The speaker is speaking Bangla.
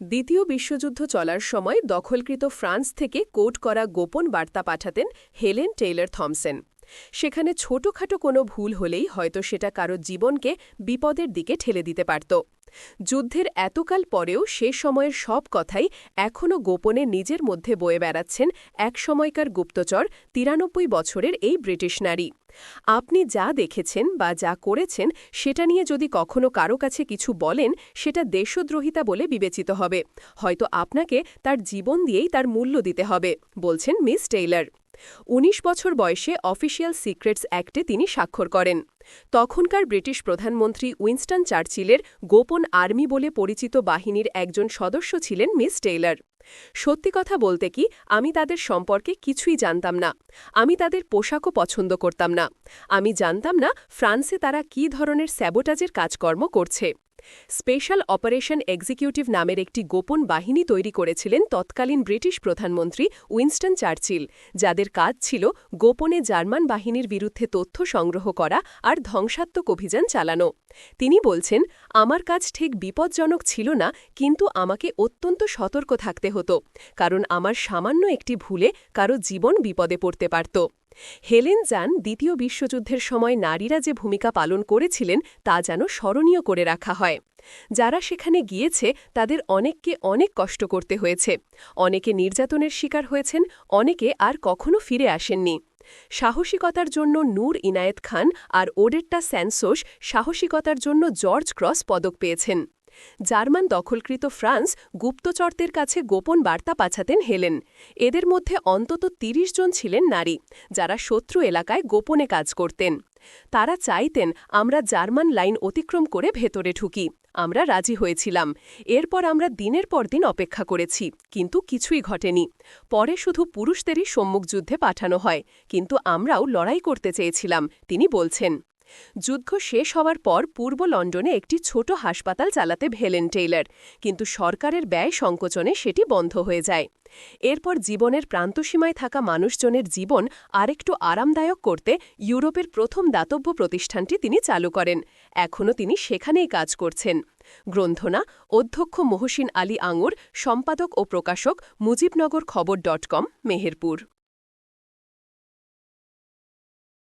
দ্বিতীয় বিশ্বযুদ্ধ চলার সময় দখলকৃত ফ্রান্স থেকে কোট করা গোপন বার্তা পাঠাতেন হেলেন টেইলর থমসেন। সেখানে ছোটখাটো কোনো ভুল হলেই হয়তো সেটা কারও জীবনকে বিপদের দিকে ঠেলে দিতে পারত। যুদ্ধের এতকাল পরেও সে সময়ের সব কথাই এখনও গোপনে নিজের মধ্যে বয়ে বেড়াচ্ছেন এক সময়কার গুপ্তচর তিরানব্বই বছরের এই ব্রিটিশ নারী। আপনি যা দেখেছেন বা যা করেছেন সেটা নিয়ে যদি কখনো কারও কাছে কিছু বলেন, সেটা দেশদ্রোহিতা বলে বিবেচিত হবে। হয়তো আপনাকে তার জীবন দিয়েই তার মূল্য দিতে হবে, বলছেন মিস টেইলার। ১৯ বছর বয়সে অফিসিয়াল সিক্রেটস অ্যাক্টে তিনি স্বাক্ষর করেন। তখনকার ব্রিটিশ প্রধানমন্ত্রী উইনস্টন চার্চিলের গোপন আর্মি বলে পরিচিত বাহিনীর একজন সদস্য ছিলেন মিস টেইলার। সত্যি কথা বলতে কি, আমি তাদের সম্পর্কে কিছুই জানতাম না। আমি তাদের পোশাকও পছন্দ করতাম না। আমি জানতাম না ফ্রান্সে তারা কী ধরনের স্যাবোটাজের কাজকর্ম করছে। স্পেশাল অপারেশন এক্সিকিউটিভ নামের একটি গোপন বাহিনী তৈরি করেছিলেন তৎকালীন ব্রিটিশ প্রধানমন্ত্রী উইনস্টন চার্চিল, যাদের কাজ ছিল গোপনে জার্মান বাহিনীর বিরুদ্ধে তথ্য সংগ্রহ করা আর ধ্বংসাত্মক অভিযান চালানো। তিনি বলছেন, আমার কাজ ঠিক বিপজ্জনক ছিল না, কিন্তু আমাকে অত্যন্ত সতর্ক থাকতে হতো, কারণ আমার সামান্য একটি ভুলে কারও জীবন বিপদে পড়তে পারত। হেলেন জান দ্বিতীয় বিশ্বযুদ্ধের সময় নারীরা যে ভূমিকা পালন করেছিলেন তা যেন স্মরণীয় করে রাখা হয়। যারা সেখানে গিয়েছে, তাদের অনেককে অনেক কষ্ট করতে হয়েছে। অনেকে নির্যাতনের শিকার হয়েছেন, অনেকে আর কখনো ফিরে আসেননি। সাহসিকতার জন্য নূর ইনায়েত খান আর ওডেট্টা স্যানসোস সাহসিকতার জন্য জর্জ ক্রস পদক পেয়েছেন। জার্মান দখলকৃত ফ্রান্স গুপ্তচরদের কাছে গোপন বার্তা পাঠাতেন হেলেন। এদের মধ্যে অন্তত ৩০ জন ছিলেন নারী, যারা শত্রু এলাকায় গোপনে কাজ করতেন। তারা চাইতেন আমরা জার্মান লাইন অতিক্রম করে ভেতরে ঢুকি, আমরা রাজি হয়েছিলাম। এরপর আমরা দিনের পর দিন অপেক্ষা করেছি, কিন্তু কিছুই ঘটেনি। পরে শুধু পুরুষদেরই সম্মুখ যুদ্ধে পাঠানো হয়, কিন্তু আমরাও লড়াই করতে চেয়েছিলাম, তিনি বলছেন। যুদ্ধ শেষ হওয়ার পর পূর্ব লন্ডনে একটি ছোট হাসপাতাল চালাতে ভেলেন টেইলার, কিন্তু সরকারের ব্যয় সংকোচনে সেটি বন্ধ হয়ে যায়। এরপর জীবনের প্রান্তসীমায় থাকা মানুষজনের জীবন আরেকটু আরামদায়ক করতে ইউরোপের প্রথম দাতব্য প্রতিষ্ঠানটি তিনি চালু করেন। এখনও তিনি সেখানেই কাজ করছেন। গ্রন্থনা, অধ্যক্ষ মহসিন আলী আঙুর, সম্পাদক ও প্রকাশক মুজিবনগর খবর ডট কম, মেহেরপুর।